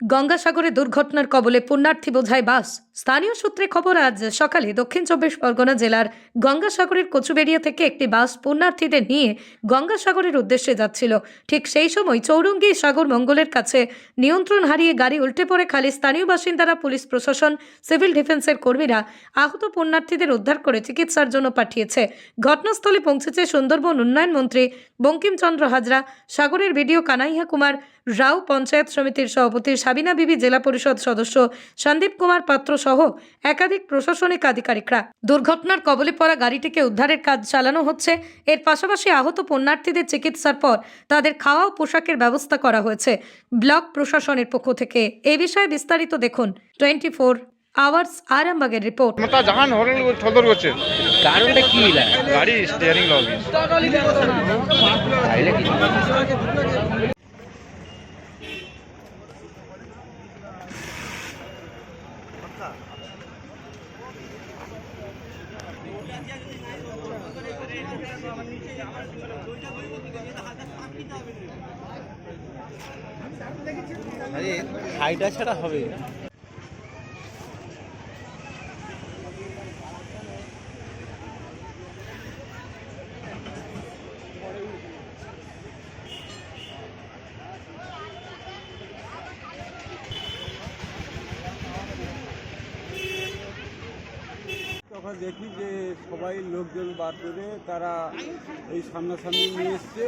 গঙ্গাসাগরে দুর্ঘটনার কবলে পুণ্যার্থী বোঝায় বাস। স্থানীয় সূত্রে খবর, আজ সকালে দক্ষিণ চব্বিশ পরগনা জেলার গঙ্গাসাগরের কচুবেড়িয়া থেকে একটি বাস পুণ্যার্থীদের নিয়ে গঙ্গাসাগরের উদ্দেশ্যে যাচ্ছিল। ঠিক সেই সময় চৌরঙ্গি সাগর মঙ্গলের কাছে নিয়ন্ত্রণ হারিয়ে গাড়ি উল্টে পড়ে খালি স্থানীয় বাসিন্দারা, পুলিশ প্রশাসন, সিভিল ডিফেন্সের কর্মীরা আহত পুণ্যার্থীদের উদ্ধার করে চিকিৎসার জন্য পাঠিয়েছে। ঘটনাস্থলে পৌঁছেছে সুন্দরবন উন্নয়ন মন্ত্রী বঙ্কিমচন্দ্র হাজরা, সাগরের ভিডিও কানাইয়া কুমার, রাও পঞ্চায়েত সমিতির সভাপতি সাবিনা বিবি জেলা পরিষদ সদস্য সন্দীপ কুমার পাত্র সহ একাধিক প্রশাসনিক আধিকারিকরা। দুর্ঘটনার কবলে পড়া গাড়িটিকে উদ্ধারের কাজ চালানো হচ্ছে। এর পাশাপাশি আহত পণ্যার্থীদের চিকিৎসার পর তাদের খাওয়া ও পোশাকের ব্যবস্থা করা হয়েছে ব্লক প্রশাসনের পক্ষ থেকে। এ বিষয়ে বিস্তারিত দেখুন টোয়েন্টি ফোর আওয়ার্স আরামবাগের রিপোর্ট। মতা জাহান হরেন থদর করছে। কারণটা কি হইলা গাড়ি স্টিয়ারিং লগে তাইলে কি? আরে ছাড়া হবে? তখন দেখি যে সবাই লোকজন বার করে তারা এই সামনাসামনি নিয়ে এসছে।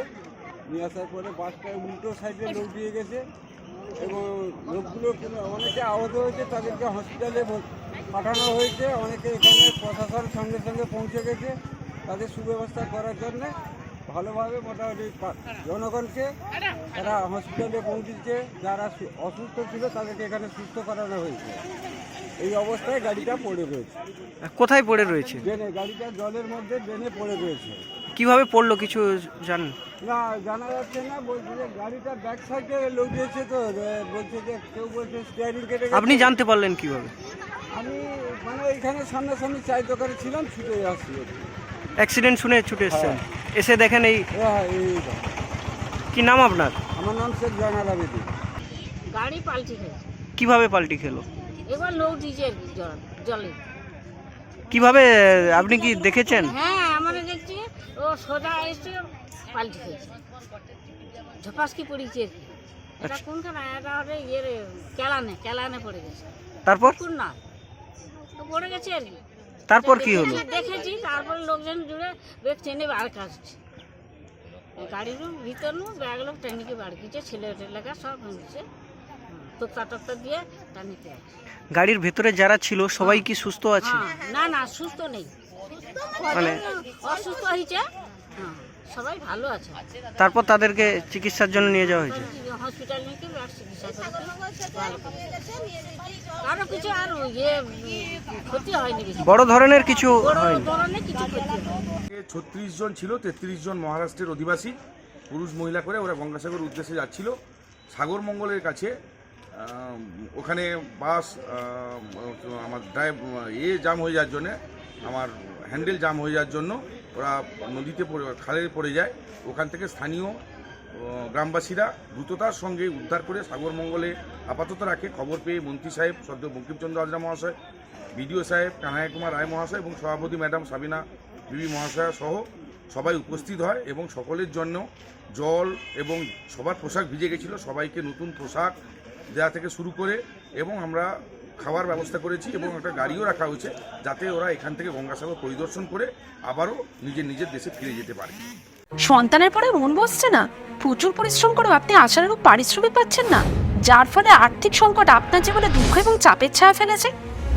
নিয়ে আসার পরে বাসটা উল্টো সাইডে লোক দিয়ে গেছে এবং লোকগুলো অনেকে আহত হয়েছে, তাদেরকে হসপিটালে পাঠানো হয়েছে। অনেকে এখানে প্রশাসন সঙ্গে সঙ্গে পৌঁছে গেছে তাদের সুব্যবস্থা করার জন্যে। ভালোভাবে মোটামুটি জনগণকে তারা হসপিটালে পৌঁছেছে। যারা অসুস্থ ছিল তাদেরকে এখানে সুস্থ করানো হয়েছে। এই অবস্থায় গাড়িটা পড়ে রয়েছে। কোথায় পড়ে রয়েছে? ড্রেনে গাড়িটা জলের মধ্যে ড্রেনে পড়ে রয়েছে। কীভাবে পড়ল কিছু জানেন? না জানা যাচ্ছে না বলছে যে গাড়িটা ব্যাক সাইডে লোক দিয়েছে তো বলছে যে কেউ বলছে স্টিয়ারিং কেটে গেছে। আপনি জানতে পারলেন কীভাবে? আমি মানে এখানে সামনাসামনি চায়ের দোকানে ছিলাম ছুটে আসছি। অ্যাক্সিডেন্ট শুনে ছুটে এসেছেন। এসে দেখেন এই হ্যাঁ এই কি নাম আপনার? আমার নাম শেখ জানাল আবেদি। গাড়ি পাল্টি গেছে কীভাবে পাল্টি খেলো? এবার লোক দিয়েছে জল কীভাবে আপনি কি দেখেছেন? হ্যাঁ আমরা দেখছি ও সোজা এসে পাল্টি খেয়েছে। ঝপাসকি পড়েছে কি। এটা কোনখানে? এটা হবে ইয়ের কেলানে কেলানে পড়ে গেছে। তারপর? পুকুর না তো পড়ে গেছে আর কি। তারপর কি হলো? দেখেছি- তারপর লোকজন জুড়ে ব্যাগ টেনে বার কাটছে গাড়ির ভিতর নু ব্যাগ লোক টেনিকে বার কিছে ছেলে টেলেকা সব ভেঙেছে। তোক্তা টোক্তা দিয়ে গাড়ির ভেতরে যারা ছিল সবাই কি সুস্থ আছে? হ্যাঁ, না না সুস্থ নেই। মানে? অসুস্থ হয়েছে? হ্যাঁ, সবাই ভালো আছে। তারপর তাদেরকে চিকিৎসার জন্য নিয়ে যাওয়া হয়েছে? হসপিটাল। কারও কিছু আর ইয়ে ক্ষতি হয়নি বড় ধরনের কিছু বড় হয়নি? ধরনের কিছু ক্ষতি হয়নি। ছত্রিশ জন ছিল তেত্রিশ জন মহারাষ্ট্রের অধিবাসী। পুরুষ মহিলা করে ওরা গঙ্গাসাগর উদ্দেশ্যে যাচ্ছিল। সাগর মঙ্গলের কাছে ওখানে বাস আমার ড্রাইভ এ জাম হয়ে যাওয়ার জন্যে, আমার হ্যান্ডেল জাম হয়ে যাওয়ার জন্য ওরা নদীতে পড়ে, খালে পড়ে যায়। ওখান থেকে স্থানীয় গ্রামবাসীরা দ্রুততার সঙ্গে উদ্ধার করে সাগর মঙ্গলে আপাতত রাখে। খবর পেয়ে মন্ত্রী সাহেব, সদ্য বঙ্কিমচন্দ্র হাজরা মহাশয়, বিডিও সাহেব, কানাই কুমার রায় মহাশয় এবং সভাপতি ম্যাডাম সাবিনা বিবি মহাশয়া সহ সবাই উপস্থিত হয় এবং সকলের জন্য জল এবং সবার পোশাক ভিজে গেছিল। সবাইকে নতুন পোশাক দেওয়া থেকে শুরু করে এবং আমরা খাওয়ার ব্যবস্থা করেছি এবং একটা গাড়িও রাখা হয়েছে যাতে ওরা এখান থেকে গঙ্গাসাগর পরিদর্শন করে আবারও নিজের নিজের দেশে ফিরে যেতে পারে। সন্তানের পরে মন বসছে না। প্রচুর পরিশ্রম করেও আপনি আশানুরূপ পারিশ্রমিক পাচ্ছেন না। যার ফলে আর্থিক সংকট আপনার জীবনে দুঃখ এবং চাপের ছায়া ফেলেছে।